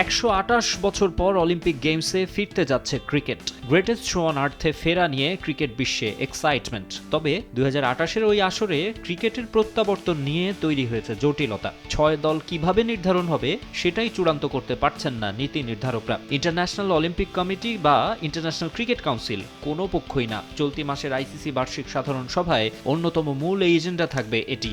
একশো আটাশ বছর পর অলিম্পিক গেমসে ফিরতে যাচ্ছে ক্রিকেট। গ্রেটেস্ট শো অন আর্থে ফেরা নিয়ে ক্রিকেট বিশ্বে এক্সাইটমেন্ট তবে দুই হাজার ওই আসরে ক্রিকেটের প্রত্যাবর্তন নিয়ে তৈরি হয়েছে জটিলতা। ছয় দল কীভাবে নির্ধারণ হবে সেটাই চূড়ান্ত করতে পারছেন না নীতি নির্ধারকরা। ইন্টারন্যাশনাল অলিম্পিক কমিটি বা ইন্টারন্যাশনাল ক্রিকেট কাউন্সিল কোনো পক্ষই না। চলতি মাসের আইসিসি বার্ষিক সাধারণ সভায় অন্যতম মূল এজেন্ডা থাকবে এটি।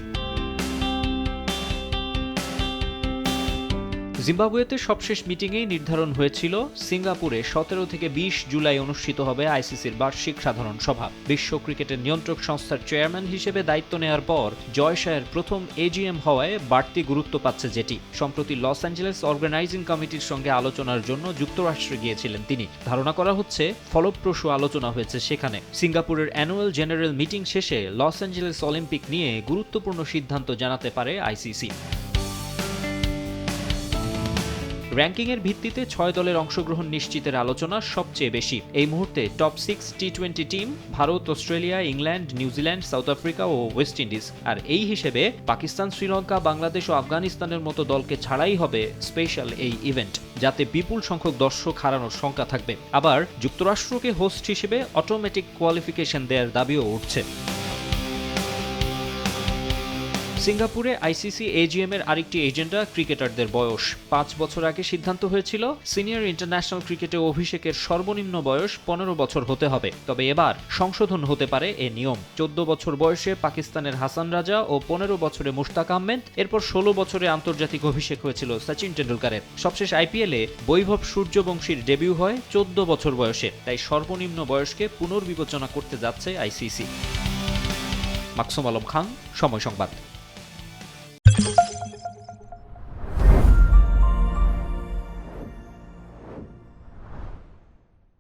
জিম্বাবুয়েতে সবশেষ মিটিংয়েই নির্ধারণ হয়েছিল, সিঙ্গাপুরে সতেরো থেকে বিশ জুলাই অনুষ্ঠিত হবে আইসিসির বার্ষিক সাধারণ সভা। বিশ্ব ক্রিকেটের নিয়ন্ত্রক সংস্থার চেয়ারম্যান হিসেবে দায়িত্ব নেওয়ার পর জয়শায়ের প্রথম এজিএম হওয়ায় বাড়তি গুরুত্ব পাচ্ছে যেটি সম্প্রতি লস অ্যাঞ্জেলেস অর্গানাইজিং কমিটির সঙ্গে আলোচনার জন্য যুক্তরাষ্ট্রে গিয়েছিলেন তিনি। ধারণা করা হচ্ছে, ফলপ্রসূ আলোচনা হয়েছে সেখানে। সিঙ্গাপুরের অ্যানুয়াল জেনারেল মিটিং শেষে লস অ্যাঞ্জেলেস অলিম্পিক নিয়ে গুরুত্বপূর্ণ সিদ্ধান্ত জানাতে পারে আইসিসি। র্যাঙ্কিংয়ের ভিত্তিতে ছয় দলের অংশগ্রহণ নিশ্চিতের আলোচনা সবচেয়ে বেশি। এই মুহূর্তে top six T twenty team Bharat, Australia, England New Zealand South Africa ও ওয়েস্ট ইন্ডিজ। আর এই হিসেবে পাকিস্তান, শ্রীলঙ্কা, বাংলাদেশ ও আফগানিস্তানের মতো দলকে ছাড়াই হবে স্পেশাল এই ইভেন্ট, যাতে বিপুল সংখ্যক দর্শক হারানোর শঙ্কা থাকবে। আবার যুক্তরাষ্ট্রকে হোস্ট হিসেবে অটোমেটিক কোয়ালিফিকেশন দেওয়ার দাবিও উঠছে। সিঙ্গাপুরে আইসিসি এজিএম এর আরেকটি এজেন্ডা ক্রিকেটারদের বয়স। পাঁচ বছর আগে সিদ্ধান্ত হয়েছিল, সিনিয়র ইন্টারন্যাশনাল ক্রিকেটে অভিষেকের সর্বনিম্ন বয়স পনেরো বছর হতে হবে। তবে এবার সংশোধন হতে পারে এ নিয়ম। চোদ্দ বছর বয়সে পাকিস্তানের হাসান রাজা ও পনেরো বছরে মুশতাক আহমেদ, এরপর ষোলো বছরে আন্তর্জাতিক অভিষেক হয়েছিল সচিন টেন্ডুলকারের সবশেষ আইপিএলে বৈভব সূর্যবংশীর ডেবিউ হয় চোদ্দ বছর বয়সে, তাই সর্বনিম্ন বয়সকে পুনর্বিবেচনা করতে যাচ্ছে আইসিসি। মাকসুম আলম খান, সময় সংবাদ।